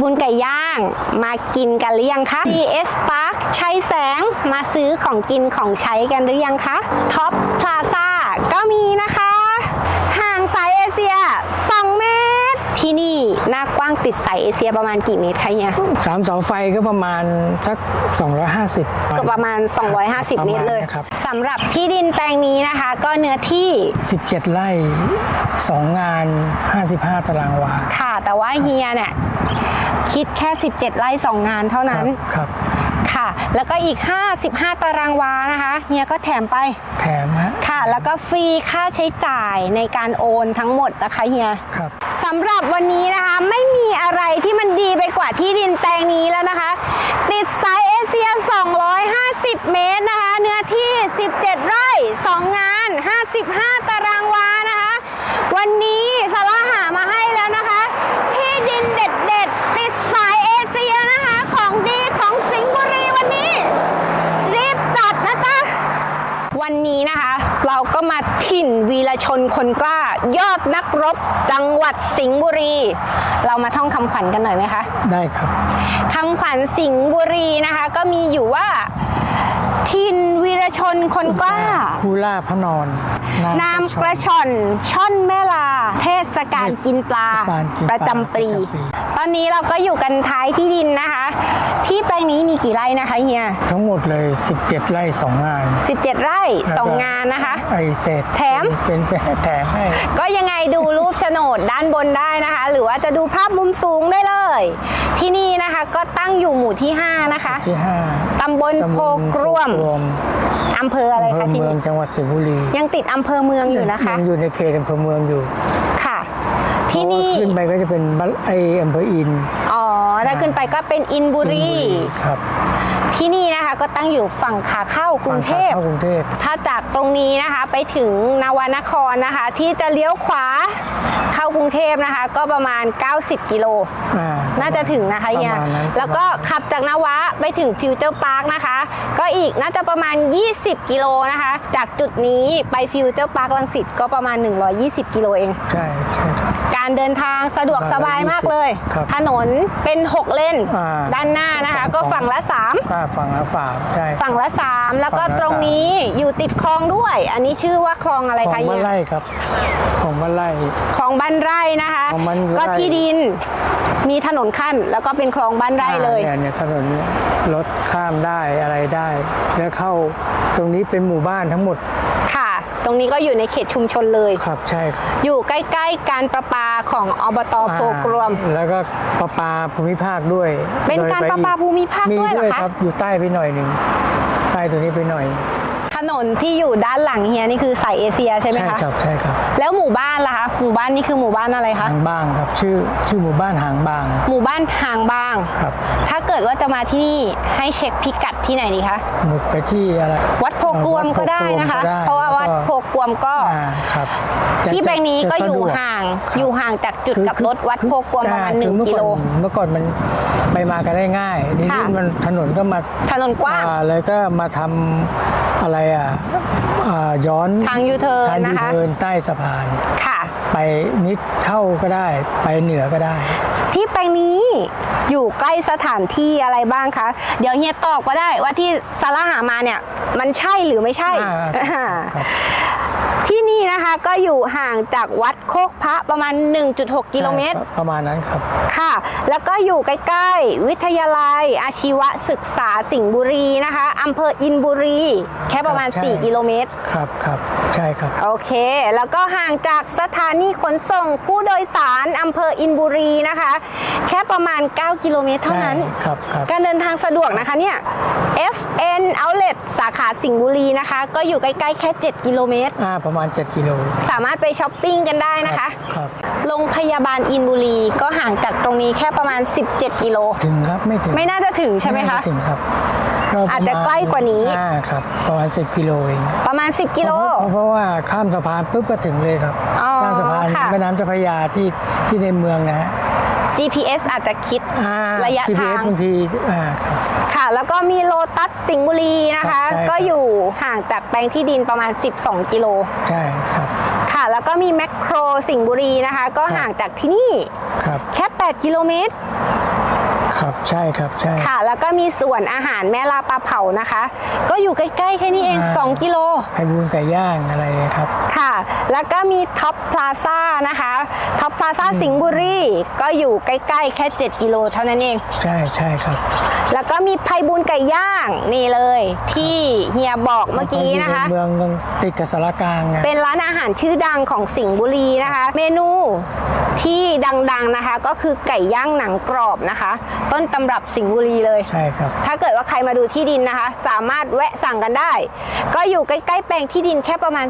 บุญไก่ย่างมากินกันหรือยังคะ CS Park ชัยแสงมาซื้อของกินของใช้กันหรือยังคะท็อปพลาซ่าก็มีนะคะ ห่างสายเอเชีย 2 เมตร ที่นี่ ติดสายเอเชียประมาณกี่เมตรคะเนี่ยสามเสาไฟก็ประมาณสัก 250ก็ประมาณ 250 เมตรเลยครับสำหรับที่ดินแปลงนี้นะคะ ก็เนื้อที่ 17 ไร่ 2 งาน 55 ตารางวา ค่ะ แต่ว่าเฮียเนี่ยคิดแค่ 17 ไร่ 2 งานเท่านั้น ครับค่ะ แล้วก็อีก 55 ตารางวานะคะเฮียก็แถมไป แถมฮะ ค่ะ แล้วก็ฟรีค่าใช้จ่ายในการโอนทั้งหมดนะคะเฮีย ครับ สำหรับวันนี้นะคะไม่มีอะไรที่มันดีไปกว่าที่ดินแปลงนี้แล้วนะคะ ติดสายเอเชีย 250 เมตรนะคะ เนื้อที่ 17 ไร่ 2 งาน 55 ตารางวานะคะ วันนี้สาระหามาให้แล้วนะคะ ที่ดินเด็ดๆ ติดสายเอเชียนะคะของดีของสิงห์บุรีวันนี้ รีบจัดนะจ๊ะวันนี้นะคะ เราก็มาถิ่นวีรชนคนกล้า ยอดนักรบจังหวัดสิงห์บุรี เรามาท่องคำขวัญกันหน่อยไหมคะได้ครับคำขวัญสิงห์บุรีนะคะ ก็มีอยู่ว่าถิ่นวีรชนคนกล้าคูล่าพระนอนน้ำกระชอนช่อนแม่ลา เทศกาลกินปลาเทศกาลกินปปลาระจำปีประจำปี ตอนนี้เราก็อยู่กันท้ายที่ดินนะคะ ที่แปลงนี้มีกี่ไร่นะคะเฮีย ทั้งหมดเลย 17 ไร่ 2 งาน 17 ไร่แล้วก็2งานนะคะ ไอเศษแถมเป็นเป็นแถมให้ ก็ยังไงดูรูปโฉนดด้านบนได้นะคะ หรือว่าจะดูภาพมุมสูงได้เลย ที่นี่นะ คะก็ตั้งอยู่หมู่ที่ 5 นะคะ ที่5ตำบลโพกรวม รวมอำเภออะไรอำเภคะอที่เมืองนี่จังหวัดสิงห์บุรียังติดอำเภอเมืองอยู่นะคะ ยังอยู่ในเขตอำเภอเมืองอยู่ค่ะ ที่นี่ เพราะว่าขึ้นไปก็จะเป็นบ้านไออำเภออินอ๋อถ้าขึ้นไปก็เป็นอินบุรี ครับ ที่นี่นะ คะก็ตั้งอยู่ฝั่งขาเข้ากรุงเทพ ฝั่ขาเข้ากรุงเทพ ถ้าจากตรงนี้นะคะไปถึงนวนครนะคะ ที่จะเลี้ยวขวาเข้ากรุงเทพนะคะ ก็ประมาณ 90 กิโล อ่น่าจะถึงนะคะเฮียประมาณนั้นแล้วก็ขับจากนวะไปถึงฟิวเจอร์พาร์คนะคะ ก็อีกน่าจะประมาณ 20 กิโลนะคะ จากจุดนี้ไปฟิวเจอร์พาร์คลังสิตก็ประมาณ 120 กิโลเอง ใช่ใช่ครับ การเดินทางสะดวกสบายมากเลย ครับถนนเป็น 6 เลน อ่าด้านหน้านะคะ ก็ฝั่งละ3ก็ฝั่งละฝาใช่ ฝั่งละ3แล้วก็ฝั่งละตรงนี้อยู่ติดคลองด้วย อันนี้ชื่อว่าคลองอะไรของคะบ้านเฮียไร่ครับ ของบ้านไร่ คลองบ้านไร่นะคะคลองบ้านไร่ ก็ที่ดินมีถนนขั้น แล้วก็เป็นคลองบ้านไร่เลย อ่าเนี่ยเนี่ยถนนเนี่ยรถข้ามได้อะไรได้ แล้วเข้าตรงนี้เป็นหมู่บ้านทั้งหมดค่ะ ตรงนี้ก็อยู่ในเขตชุมชนเลย ครับใช่ครับอยู่ใกล้ ๆ การประปาของอบตโพกรวมอ่าแล้วก็ประปาภูมิภาคด้วยเป็นโดยการไประปาภูมิภาคด้วยเหรอมีคะครับอยู่ใต้ไปหน่อยหนึ่งใต้ตัวนี้ไปหน่อยถนนที่อยู่ด้านหลังเฮียนี่คือสายเอเชียใช่ไหมใช่คะครับใช่ครับ แล้วหมู่บ้านล่ะคะ หมู่บ้านนี่คือหมู่บ้านอะไรคะหางบางครับ ชื่อชื่อหมู่บ้านหางบาง หมู่บ้านหางบาง ครับ ถ้าเกิดว่าจะมาที่นี่ให้เช็คพิกัดที่ไหนดีคะหมุดไปที่อะไรวัดโพกรวมก็ได้นะคะวัดโพกรวมก็ได้เพราะว่าวัดโพกรวมก็อ่าครับจะที่แปลงนี้จะก็อยู่สะดวห่างครับอยู่ห่างจากจุดคือกลับรถวัดคือโพกรวมประมาณอ่หนึ่งคือกิโลเมื่อก่อนเมื่อก่อนมันไปมากันได้ง่ายทีนี้ค่ะมันถนนก็มาถนนกว้างอ่เลยก็มาทำอะไรอะ อ่าย้อนทางยูเทิร์นทางนะยูคะ เทิร์นใต้สะพาน ค่ะ ไปนิดเข้าก็ได้ ไปเหนือก็ได้ ที่แปลงนี้อยู่ใกล้สถานที่อะไรบ้างคะ เดี๋ยวเฮียตอบก็ได้ว่าที่สาระหามาเนี่ย มันใช่หรือไม่ใช่อ่าครับ ที่นี่นะคะก็อยู่ห่างจากวัดโคกพระประมาณ 1.6 กิโลเมตรใช่ประมาณนั้นครับ ค่ะ แล้วก็อยู่ใกล้ๆ วิทยาลัย อาชีวศึกษาสิงห์บุรีนะคะอำเภออินบุรี แค่ประมาณครับใช่4กิโลเมตร ครับครับใช่ครับ โอเค แล้วก็ห่างจากสถานีขนส่งผู้โดยสารอำเภออินบุรีนะคะ แค่ประมาณ 9 กิโลเมตรเท่านั้นใช่ครับครับการเดินทางสะดวกนะคะเนี่ย FN Outlet สาขาสิงห์บุรีนะคะ ก็อยู่ใกล้ๆ แค่ 7 กิโลเมตร อ่าประมาณ7 กิโล สามารถไปช้อปปิ้งกันได้นะคะ ครับโรงพยาบาลอินบุรี ก็ห่างจากตรงนี้แค่ประมาณ 17 กิโล ถึงครับไม่ถึงไม่น่าจะถึงใช่ไหมคะน่าถึงครับก็อาจจะปรมณใกล้กว่านี้ อ่าครับ ประมาณ7กิโลเองประมาณ 10 กิโล เพราะเพราะว่าข้ามสะพานปุ๊บก็ถึงเลยครับอ๋อข้ามสะพานค่ะ แม่น้ำเจ้าพระยาที่ที่ในเมืองนะฮะ GPS อาจจะคิดอ่า ระยะ GPS ทาง บางทีอ่าครับ ค่ะ แล้วก็มีโลตัสสิงห์บุรีนะคะ ครับใช่ครับ ก็อยู่ห่างจากแปลงที่ดินประมาณ 12 กิโล ใช่ครับ ค่ะ แล้วก็มีแมคโครสิงห์บุรีนะคะ ก็ครับ ห่างจากที่นี่ครับ แค่ 8 กิโลเมตร ครับใช่ครับใช่ ค่ะ แล้วก็มีส่วนอาหารแม่ลาปลาเผานะคะ ก็อยู่ใกล้ๆแค่นี้เอง อ่า 2 กิโลไข่บุญไก่ย่างอะไรครับ ค่ะ แล้วก็มีท็อปพลาซ่านะคะท็อปพลาซ่าสิงห์บุรีก็อยู่ใกล้ๆแค่ 7 กิโลเท่านั้นเอง ใช่ใช่ครับแล้วก็มีไพบุญไก่ย่างนี่เลย ที่เฮียบอกเมื่อกี้นะคะเพราอยู่ในเมืองติดกับสารกลางไง เป็นร้านอาหารชื่อดังของสิงห์บุรีนะคะ เมนูที่ ดังๆนะคะ ก็คือไก่ย่างหนังกรอบนะคะ ต้นตำรับสิงห์บุรีเลย ใช่ครับ ถ้าเกิดว่าใครมาดูที่ดินนะคะ สามารถแวะสั่งกันได้ ก็อยู่ใกล้ๆแปลงที่ดินแค่ประมาณ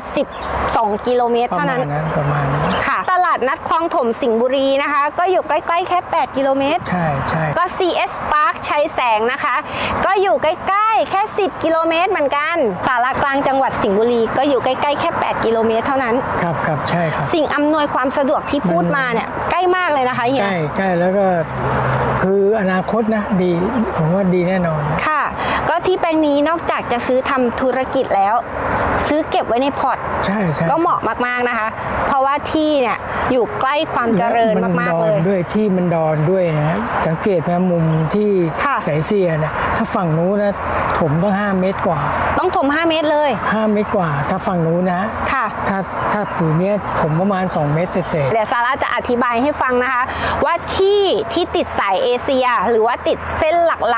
12 กิโลเมตรประเท่ามานั้ณนนั้นประมาณนั้นค่ะ ตลาดนัดคลองถมสิงห์บุรีนะคะ ก็อยู่ใกล้ๆแค่ 8 กิโลเมตร ใช่ใช่ก็ CS Park ชัยแสงนะคะ ก็อยู่ใกล้ๆแค่ 10 กิโลเมตรเหมือนกัน สารกลางจังหวัดสิงห์บุรี ก็อยู่ใกล้ๆแค่ 8 กิโลเมตรเท่านั้น ครับครับใช่ครับ สิ่งอำนวยความสะดวกที่พูดมาเนี่ยใกล้มากเลยนะคะเฮีใกยล้ใกล้แล้วก็คืออนาคตนะดีผมว่าดีแน่นอน ค่ะ ก็ที่แปลงนี้นอกจากจะซื้อทำธุรกิจแล้ว ซื้อเก็บไว้ในพอร์ตใช่ใช่ก็เหมาะมากๆนะคะ เพราะว่าที่เนี่ยอยู่ใกล้ความเจริญและมากดๆอเลนยด้วยที่มันดอนด้วยนะสังเกตไหมมุมที่ค่ะสายเสียนะถ้าฝั่งนู้นนะถมต้อง 5 เมตรกว่า ต้องถม 5 เมตรเลย 5 เมตรกว่า ถ้าฝั่งนู้นนะค่ะถ้าถ้าผืนเนี้ยถมประมาณ 2 เมตรเศษเดี๋ยวซาร่าจะอธิบายให้ฟังนะคะ ว่าที่ที่ติดสายเอเชีย หรือว่าติดเส้นหล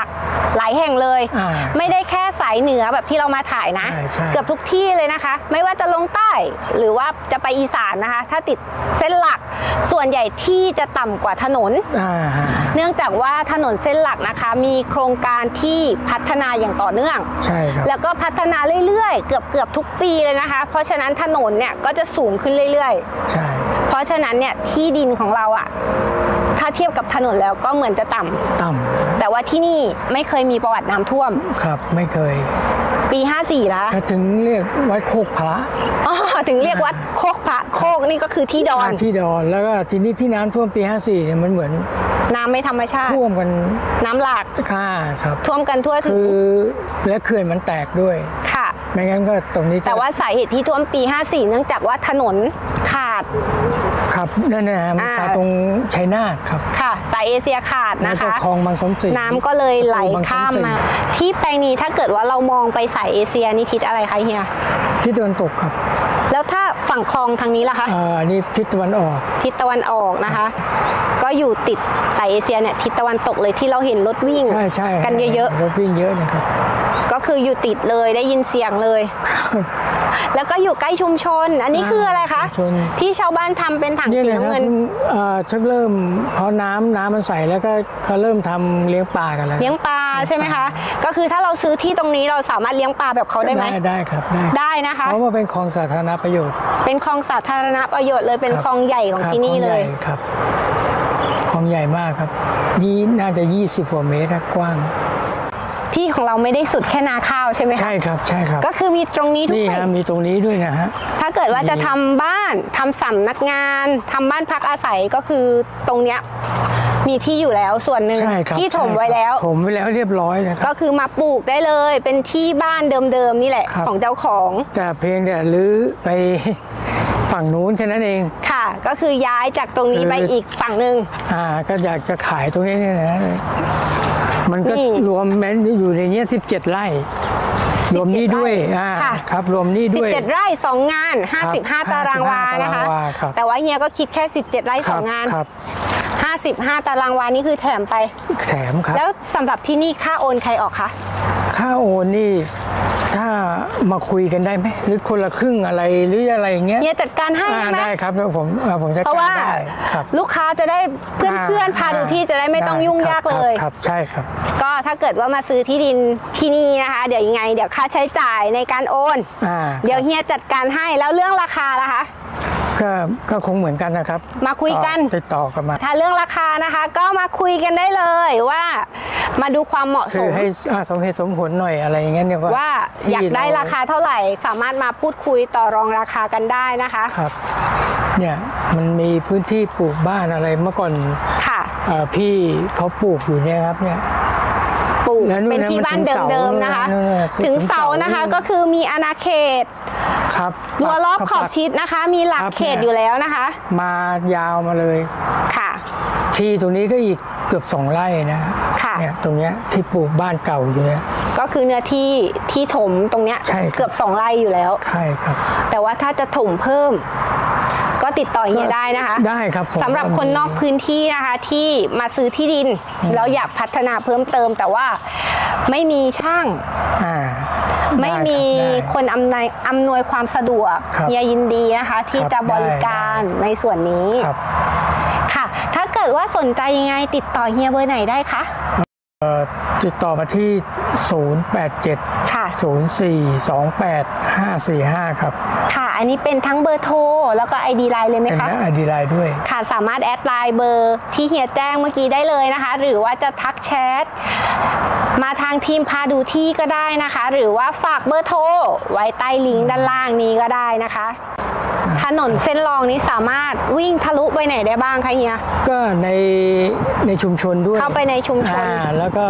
ักๆ หลายแห่งเลย อ่าไม่ได้แค่สายเหนือแบบที่เรามาถ่ายนะ ใช่ใช่ เกือบทุกที่เลยนะคะ ไม่ว่าจะลงใต้หรือว่าจะไปอีสานนะคะ ถ้าติดเส้นหลักส่วนใหญ่ที่จะต่ำกว่าถนนๆอ่าฮะเนื่องจากว่าถนนเส้นหลักนะคะ มีโครงการที่พัฒนาอย่างต่อเนื่อง ใช่ครับ แล้วก็พัฒนาเรื่อยๆ เกือบเกือบทุกปีเลยนะคะ เพราะฉะนั้นถนนเนี่ยก็จะสูงขึ้นเรื่อยๆใช่เพราะฉะนั้นเนี่ยที่ดินของเราอะ ถ้าเทียบกับถนนแล้วก็เหมือนจะต่ำต่แต่ว่าที่นี่ไม่เคยมีประวัติน้ำท่วมำครับไม่เคยปี 54แล้วถ้าถึงเรียกวัดโคกพระอ๋อถึงเรียกวัดโคกพระโคกนี่ก็คือที่ดอนาที่ดอนแล้วก็ทีนี้ที่น้ำท่วมปี 54เนี่ยมันเหมือนน้ำไม่ธรรมชาติ ท่วมกันน้ำหลาก ค่าครับ ท่วมกันทั่วถึคืงอและเขื่อนมันแตกด้วยค่ะ ไม่งั้นก็ตรงนี้ก็แต่ว่าสาเหตุที่ท่วมปี 54 เนื่องจากว่าถนนขาด ครับนั่นนะฮะมันอ่า ขาดตรงชัยนาทครับค่ะสายเอเชียขาดแล้วนะก็คะ คลองบางสมศรีน้ำก็เลยไหลข้ามมา ที่แปลงนี้ถ้าเกิดว่าเรามองไปสายเอเชียนี่ทิศอะไรคะเฮีย ที่ตะวันตกครับ แล้วถ้า ฝั่งคลองทางนี้ล่ะคะอ่าอันนี้ทิศตะวันออก ทิศตะวันออกนะคะ ก็อยู่ติดสายเอเชียเนี่ยทิศตะวันตกเลยที่เราเห็นรถวิ่งใช่ใช่กันเยอะรถวิ่งเยอะนะครับๆก็คืออยู่ติดเลยได้ยินเสียงเลย แล้วก็อยู่ใกล้ชุมชน อันนี้คืออะไรคะ ชุมชน ที่ชาวบ้านทำเป็นถังเนี่ยสีเลยครับน้ำเงินอ่าชักเริ่มพอน้ำน้ำมันใสแล้วก็เขาเริ่มทำเลี้ยงปลากันแล้วเลี้ยงปลาใช่ไหมคะ ก็คือถ้าเราซื้อที่ตรงนี้เราสามารถเลี้ยงปลาแบบเขาได้ไหม ได้ได้ครับได้ได้นะคะ เพราะว่าเป็นคลองสาธารณประโยชน์ เป็นคลองสาธารณประโยชน์เลยเป็นครับ คลองใหญ่ของครับที่นี่คลองเลใหญ่ยครับคลองใหญ่มากครับยี่น่าจะ 20กว่าเมตรครับกว้าง ที่ของเราไม่ได้สุดแค่นาข้าวใช่ไหมคะใช่ครับใช่ครับ ก็คือมีตรงนี้ด้นี่วย ฮะมีตรงนี้ด้วยนะฮะ ถ้าเกิดว่าจะทำบ้านทำสำนักงานทำบ้านพักอาศัยก็คือตรงเนี้ยมีที่อยู่แล้วส่วนหนึ่งใช่ครับที่ถมใช่ครับไว้แล้ว ถมไว้แล้วเรียบร้อยนะคก็รับ คือมาปลูกได้เลย เป็นที่บ้านเดิมๆนี่แหละ ครับ ของเจ้าของแต่เพียงแต่รื้อไป ฝั่งนู้นแค่นั้นเอง ค่ะ ก็คือย้ายจากตรงนี้คือ ไปอีกฝั่งหนึ่งอ่าก็อยากจะขายตรงนี้เนี่ยนะ มันก็นี่รวมแม้นอยู่ในเนี้ย17 ไร่ รวมนี่ด้วยอ่าค่ะ ครับ รวมนี่ด้วย 17 ไร่ 2 งาน 55ตารางวา55นะคะ ตารางวาครับ แต่ว่าเฮียก็คิดแค่ 17 ไร่ ครับ2 งาน ครับ 55 ตารางวานี่คือแถมไป แถมครับ แล้วสำหรับที่นี่ค่าโอนใครออกคะ ค่าโอนนี่ ถ้ามาคุยกันได้ไหมหรือคนละครึ่งอะไรหรืออะไรอย่างเงี้ย เฮียจัดการให้อ่าใช่ไหมได้ครับแล้วผมอ่าผมจะเพราะว่าได้ครับลูกค้าจะได้เพื่อนๆพาดูที่จะได้ไม่ต้องยุ่งยากครับเลยครับใช่ครับ ก็ถ้าเกิดว่ามาซื้อที่ดินที่นี่นะคะ เดี๋ยวยังไง เดี๋ยวค่าใช้จ่ายในการโอน อ่าเดี๋ยวเฮียจัดการให้แล้วเรื่องราคาล่ะคะ ก็ก็คงเหมือนกันนะครับมาคุยกันต่อติดต่อกันมา ถ้าเรื่องราคานะคะ ก็มาคุยกันได้เลยว่า มาดูความเหมาะสคือมให้อ่าสมเหตุสมผลหน่อยอะไรอย่างเงี้ยเนี่ยว่าที่อยากได้ราคาเท่าไหร่ สามารถมาพูดคุยต่อรองราคากันได้นะคะ ครับ เนี่ยมันมีพื้นที่ปลูกบ้านอะไรเมื่อก่อนค่ะ เอ่อพี่เขาปลูกอยู่เนี่ยครับเนี่ยป ลูกแล้วนู่นเป็นนะที่มันบ้านถึงเสาเดิมๆนะคะนู่นน่ะถึงถึงเสาเสานะคะนู่นก็คือมีอาณาเขตครับรั้วรอบปักขอบชิดนะคะ มีหลักครับเขตอยู่แล้วนะคะ มายาวมาเลยค่ะ ที่ตรงนี้ก็อีกเกือบสองไร่นะค่ะเนี่ยตรงเนี้ยที่ปลูกบ้านเก่าอยู่เนี่ยก็คือเนื้อที่ที่ถมตรงเนี้ยใช่ครับเกือบสองไร่อยู่แล้วใช่ครับ แต่ว่าถ้าจะถมเพิ่ม ก็ติดต่อเฮียได้นะคะได้ครับผมสำหรับคนนอกพื้นที่นะคะที่มาซื้อที่ดินแล้วอยากพัฒนาเพิ่มเติม แต่ว่าไม่มีช่างอ่าไม่มีได้รับได้คนอำนวยอำนวยความสะดวกครับเฮียยินดีนะคะ ที่ครับจะบริการได้ในส่วนนี้ครับค่ะ ถ้าเกิดว่าสนใจยังไงติดต่อเฮียเบอร์ไหนได้คะเอ่อติดต่อมาที่ 087 ค่ะ 0428 545 ครับ ค่ะ อันนี้เป็นทั้งเบอร์โทรแล้วก็ ID ไลน์เลยไหมเป็นคะไอดีไลน์ด้วย ค่ะสามารถแอดไลน์เบอร์ที่เฮียแจ้งเมื่อกี้ได้เลยนะคะ หรือว่าจะทักแชทมาทางทีมพาดูที่ก็ได้นะคะ หรือว่าฝากเบอร์โทรไว้ใต้ลิงก์ด้านล่างนี้ก็ได้นะคะ ถนนเส้นรองนี้สามารถวิ่งทะลุไปไหนได้บ้างคะเฮีย ก็ในในชุมชนด้วยเข้าไปในชุมชน อ่าแล้วก็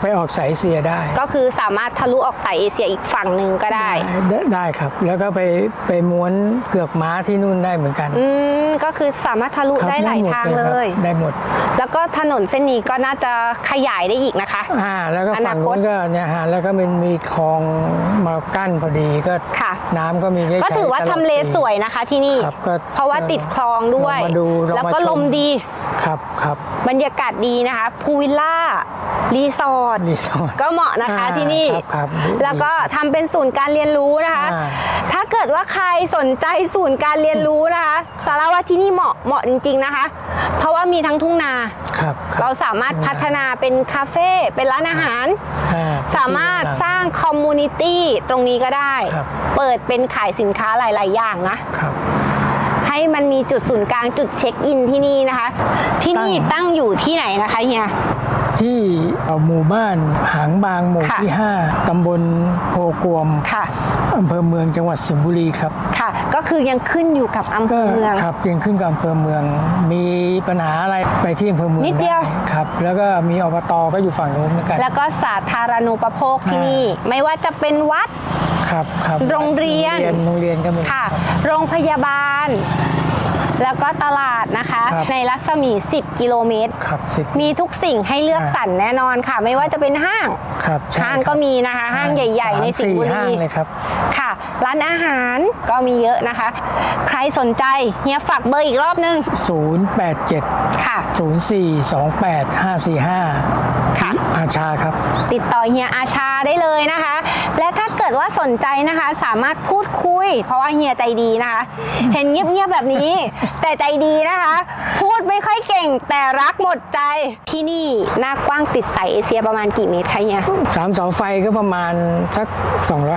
ไปออกสายเสียได้ ก็คือสามารถทะลุออกสายเอเชียอีกฝั่งหนึ่งก็ได้ ได้ได้ครับ แล้วก็ไปไปม้วนเกือกม้าที่นู่นได้เหมือนกันอืมก็คือสามารถทะลุครับได้หลายมดทางคเลรับย ได้หมด แล้วก็ถนนเส้นนี้ก็น่าจะขยายได้อีกนะคะ อ่าแล้วก็ฝั่งอนาคต นู้นก็เนี่ยฮะแล้วก็มันมีคลองมากั้นพอดีก็ค่ะ น้ำก็มีให้ก็ใช้ถือว่าตลทำดเลปีสวยนะคะที่นี่ ครับก็เพราะว่าติดคลองด้วยเรามาดูเราแล้วก็มาชมลมดี ครับครับ บรรยากาศดีนะคะพูวิลล่า รีสอร์ท รีสอร์ทก็เหมาะนะคะอ่าที่นี่ ครับครับดีแล้วก็ทำเป็นศูนย์การเรียนรู้นะคะ อ่าถ้าเกิดว่าใครสนใจศูนย์การเรียนรู้นะคะสาระว่าที่นี่เหมาะเหมาะจริง ๆนะคะ เพราะว่ามีทั้งทุ่งนาครับคบเราสามารถพัฒนาเป็นคาเฟ่เป็นร้านอาหารอ่สามารถสร้างคอมมูนิตี้ตรงนี้ก็ได้ครับเปิดเป็นขายสินค้าหลาย ๆ อย่างนะครับให้มันมีจุดศูนย์กลางจุดเช็คอินที่นี่นะคะ ที่นี่ตั้งตั้งอยู่ที่ไหนนะคะเฮีย ที่หมู่บ้านหางบางหมู่ค่ะที่ 5 ตำบลโพกวมค่ะอำเภอเมืองจังหวัดสิงห์บุรีครับค่ะ ก็คือยังขึ้นอยู่กับอำเภก็อเมืองครับยังขึ้นกับอำเภอเมือง มีปัญหาอะไรไปที่อำเภอเมืองนิดเดียวครับ แล้วก็มีอบตก็อยู่ฝั่งนู้นเหมือนกัน แล้วก็สาธารณูปโภคที่นี่ไม่ว่าจะเป็นวัดครับครับโรงเรียนโรงเรียนก็มีค่ะ โรงพยาบาล แล้วก็ตลาดนะคะครับในรัศมี 10 กิโลเมตร ครับสิบ มีทุกสิ่งให้เลือกสรรแน่นอนค่ะ ไม่ว่าจะเป็นห้าง ครับใช่ห้างครับก็มีนะคะ ห้างใหญ่ ๆ ในสิงห์บุสามสี่ห้างรีเลยครับ ค่ะ ร้านอาหารก็มีเยอะนะคะ ใครสนใจเฮียฝากเบอร์อีกรอบนึง 087 ค่ะ 0428 545 ค่ะ อาชาครับ ติดต่อเฮียอาชาได้เลยนะคะ และถ้าเกิดว่าสนใจนะคะ สามารถพูดคุย เพราะว่าเฮียใจดีนะคะ เห็นเงียบๆแบบนี้แต่ใจดีนะคะ พูดไม่ค่อยเก่งแต่รักหมดใจที่นี่หน้ากว้างติดสายเอเชียประมาณกี่เมตรคะเฮียสามเสาไฟก็ประมาณสัก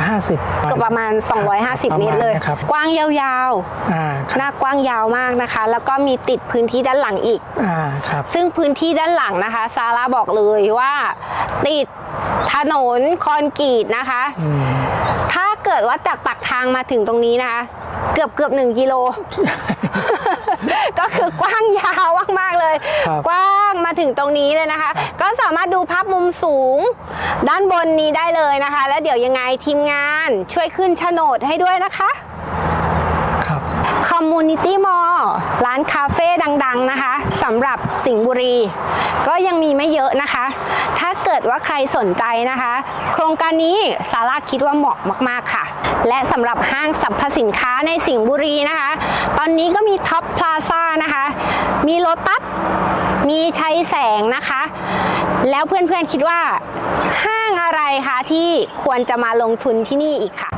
250ก็ประมาณ 250 เมตรเลยครับกว้างยาวอ่าๆคหรับน้ากว้างยาวมากนะคะ แล้วก็มีติดพื้นที่ด้านหลังอีกอ่าครับซึ่งพื้นที่ด้านหลังนะคะ ซาร่าบอกเลยว่าติดถนนคอนกรีตนะคะอืมถ้าเกิดว่าจากปากทางมาถึงตรงนี้นะคะ เกือบเกือบหนึ่งกิโล ก็คือกว้างยาวมากๆเลย ครับกว้างมาถึงตรงนี้เลยนะคะ ก็สามารถดูภาพมุมสูง ด้านบนนี้ได้เลยนะคะ แล้วเดี๋ยวยังไงทีมงานช่วยขึ้นโฉนดให้ด้วยนะคะครับ คอมมูนิตี้มอลร้านคาเฟ่ดังๆนะคะสำหรับสิงห์บุรี ก็ยังมีไม่เยอะนะคะ ถ้าเกิดว่าใครสนใจนะคะ โครงการนี้ซาร่าคิดว่าเหมาะมากๆค่ะ และสำหรับห้างสรรพสินค้าในสิงห์บุรีนะคะ ตอนนี้ก็มีท็อปพลาซ่านะคะ มีโลตัสมีชัยแสงนะคะ แล้วเพื่อนๆคิดว่าห้างอะไรคะที่ควรจะมาลงทุนที่นี่อีกค่ะ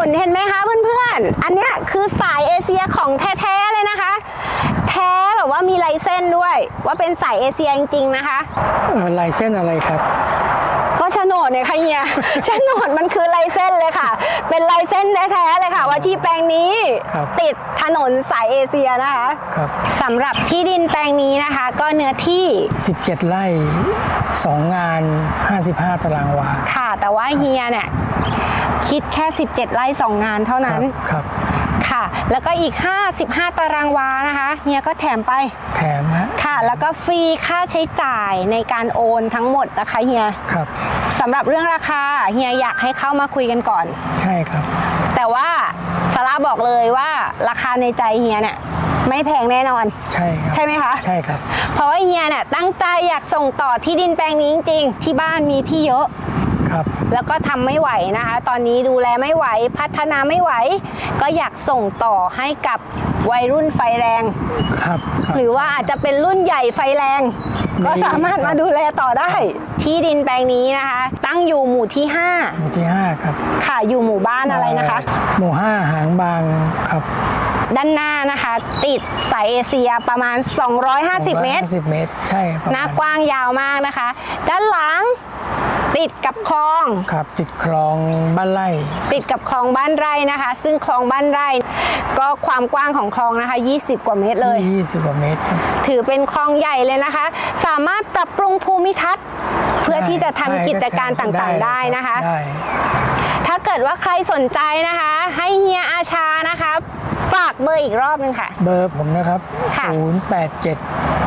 นู่นเห็นไหมคะเพื่อนๆ อันเนี้ยคือสายเอเชียของแท้ๆเลยนะคะ แท้แบบว่ามีลายเส้นด้วย ว่าเป็นสายเอเชียจริง ๆ นะคะเอ่อลายเส้นอะไรครับก็โฉนดเนี่ยค่ะเฮียโฉนดมันคือลายเส้นเลยค่ะ เป็นลายเส้นแท้ๆเลยค่ะ ว่าที่แปลงนี้ครับติดถนนสายเอเชียนะคะครับสำหรับที่ดินแปลงนี้นะคะ ก็เนื้อที่ 17 ไร่ 2 งาน 55 ตารางวาค่ะ แต่ว่าเฮียเนี่ยคิดแค่ 17 ไร่สองงานเท่าคนั้รันบครับค่ะ แล้วก็อีก 55 ตารางวานะคะเฮียก็แถมไปแถมฮะค่ะ แล้วก็ฟรีค่าใช้จ่ายในการโอนทั้งหมดนะคะเฮียครับสำหรับเรื่องราคาเฮียอยากให้เข้ามาคุยกันก่อน ใช่ครับ แต่ว่าซาร่าบอกเลยว่าราคาในใจเฮียเนี่ยไม่แพงแน่นอน ใช่ครับใช่ไหมคะใช่ครับ เพราะว่าเฮียเนี่ยตั้งใจอยากส่งต่อที่ดินแปลงนี้จริงๆที่บ้านมีที่เยอะ ครับ แล้วก็ทำไม่ไหวนะคะ ตอนนี้ดูแลไม่ไหวพัฒนาไม่ไหว ก็อยากส่งต่อให้กับวัยรุ่นไฟแรงครับครับหรือว่าอาจจะเป็นรุ่นใหญ่ไฟแรงมีก็สามารถมาดูแลต่อได้ ที่ดินแปลงนี้นะคะ ตั้งอยู่หมู่ที่หมู่ที่ห้าครับ5ค่ะอยู่หมู่บ้านอะไรนะคะ หมู่ห้าหางบางครับด้านหน้านะคะ ติดสายเอเชียประมาณ 250 เมตรสิบเมตร ใช่ประหมาน้าณกว้างยาวมากนะคะ ด้านหลัง ติดกับคลอง ครับติดคลองบ้านไร่ ติดกับคลองบ้านไร่นะคะ ซึ่งคลองบ้านไร่ ก็ความกว้างของคลองนะคะ 20 กว่าเมตรเลยยี่สิบกว่าเมตรครับ ถือเป็นคลองใหญ่เลยนะคะ สามารถปรับปรุงภูมิทัศน์ เพื่อที่จะทำกิจการต่างๆได้นะคะ ได้ถ้าเกิดว่าใครสนใจนะคะ ให้เฮียอาชานะคะ ฝากเบอร์อีกรอบหนึงค่ะ เบอร์ผมนะครับ ค่ะ 087 04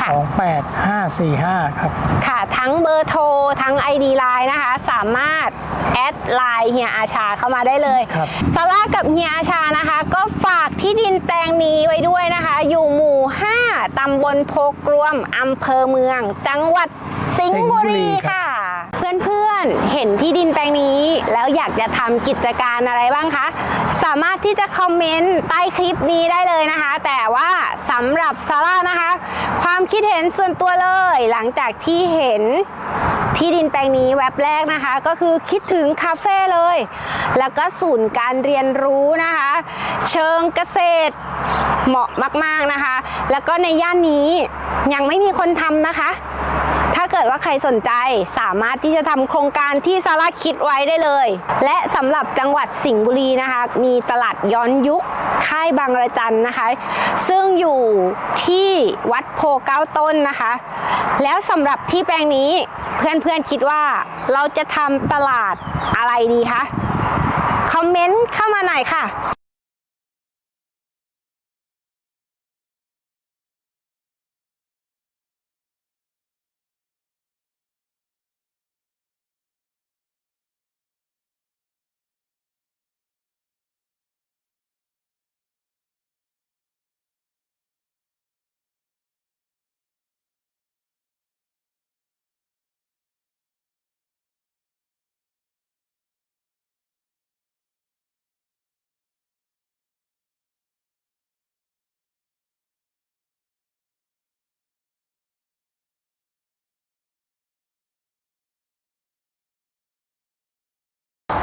ค่ะ28 545 ครับ ค่ะ ทั้งเบอร์โทร ทั้ง ID Line นะคะ สามารถแอดไลน์เฮียอาชาเข้ามาได้เลยครับ ซาร่ากับเฮียอาชานะคะ ก็ฝากที่ดินแปลงนี้ไว้ด้วยนะคะ อยู่หมู่ 5ตำบลโพกรวมอำเภอเมือง จังหวัดสิงห์บุรีค่ะเพื่ อนๆ เห็นที่ดินแปลงนี้ แล้วอยากจะทำกิจการอะไรบ้างคะ สามารถที่จะคอมเมนต์ใต้คลิปนี้ได้เลยนะคะ แต่ว่าสำหรับซาร่านะคะ ความคิดเห็นส่วนตัวเลย หลังจากที่เห็นที่ดินแปลงนี้แว็บแรกนะคะ ก็คือคิดถึงคาเฟ่เลย แล้วก็ศูนย์การเรียนรู้นะคะ เชิงเกษตรเหมาะมาก ๆนะคะ แล้วก็ในย่านนี้ยังไม่มีคนทำนะคะ กิดว่าใครสนใจสามารถที่จะทำโครงการที่ซาร่าคิดไว้ได้เลย และสำหรับจังหวัดสิงห์บุรีนะคะ มีตลาดย้อนยุคค่ายบางระจันนะคะ ซึ่งอยู่ที่วัดโพเก้าต้นนะคะ แล้วสำหรับที่แปลงนี้เพื่อนๆคิดว่าเราจะทำตลาดอะไรดีคะคอมเมนต์เข้ามาหน่อยค่ะ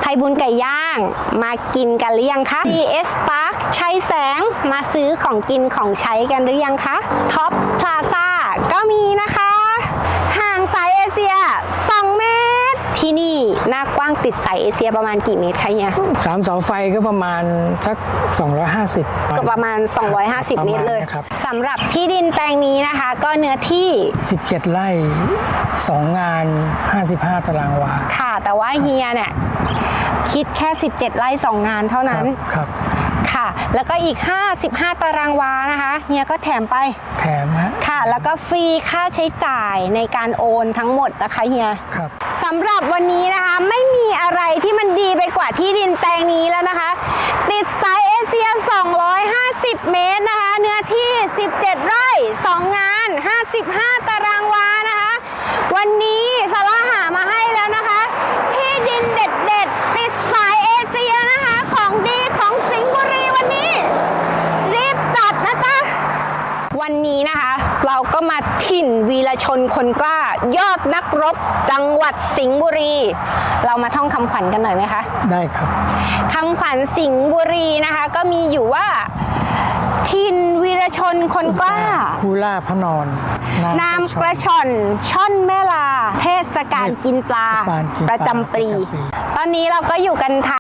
ไทยบุญไก่ย่าง มากินกันหรือยังคะ CS Park ใช้แสงมาซื้อของกินของใช้กันหรือยังคะท็อปพลาซ่าก็มีนะคะ ห่างสายเอเชีย 2 เมตร ที่นี่หน้ากว้างติดสายเอเชียประมาณกี่เมตรคะเนี่ยสามเสาไฟก็ประมาณสัก 250ก็ประมาณ 250 เมตรเลยครับสำหรับที่ดินแปลงนี้นะคะ ก็เนื้อที่ 17 ไร่ 2 งาน 55 ตารางวา ค่ะ แต่ว่าเฮียเนี่ยคิดแค่ 17 ไร่ 2 งานเท่านั้นครับ ค่ะ แล้วก็อีก 55 ตารางวานะคะเฮียก็แถมไปแถมฮะค่ะ แล้วก็ฟรีค่าใช้จ่ายในการโอนทั้งหมดนะคะเฮียครับสำหรับวันนี้นะคะไม่มีอะไรที่มันดีไปกว่าที่ดินแปลงนี้แล้วนะคะ ติดไซส์เอเชีย 250 เมตรนะคะ เนื้อที่ 17 ไร่ 2 งาน 55 ตารางวานะคะ วันนี้ซาร่าหามาให้แล้วนะคะ ที่ดินเด็ดๆ ติดสายเอเชียนะคะ ของดีของสิงห์บุรีวันนี้ รีบจัดนะจ๊ะ วันนี้นะคะ เราก็มาถิ่ นวีรชนคนกล้า ยอดนักรบจังหวัดสิงห์บุรี เรามาท่องคำขวัญกันหน่อยไหมคะได้ครับคำขวัญสิงห์บุรีนะคะ ก็มีอยู่ว่าถิ่นวีรชนคนกล้า คูล่าพระนอนนามกระชอน ช่อนแม่ลา เทศกาลกินปลา เทศกาลกินปลาประจำปีประจำปี ตอนนี้เราก็อยู่กันทาง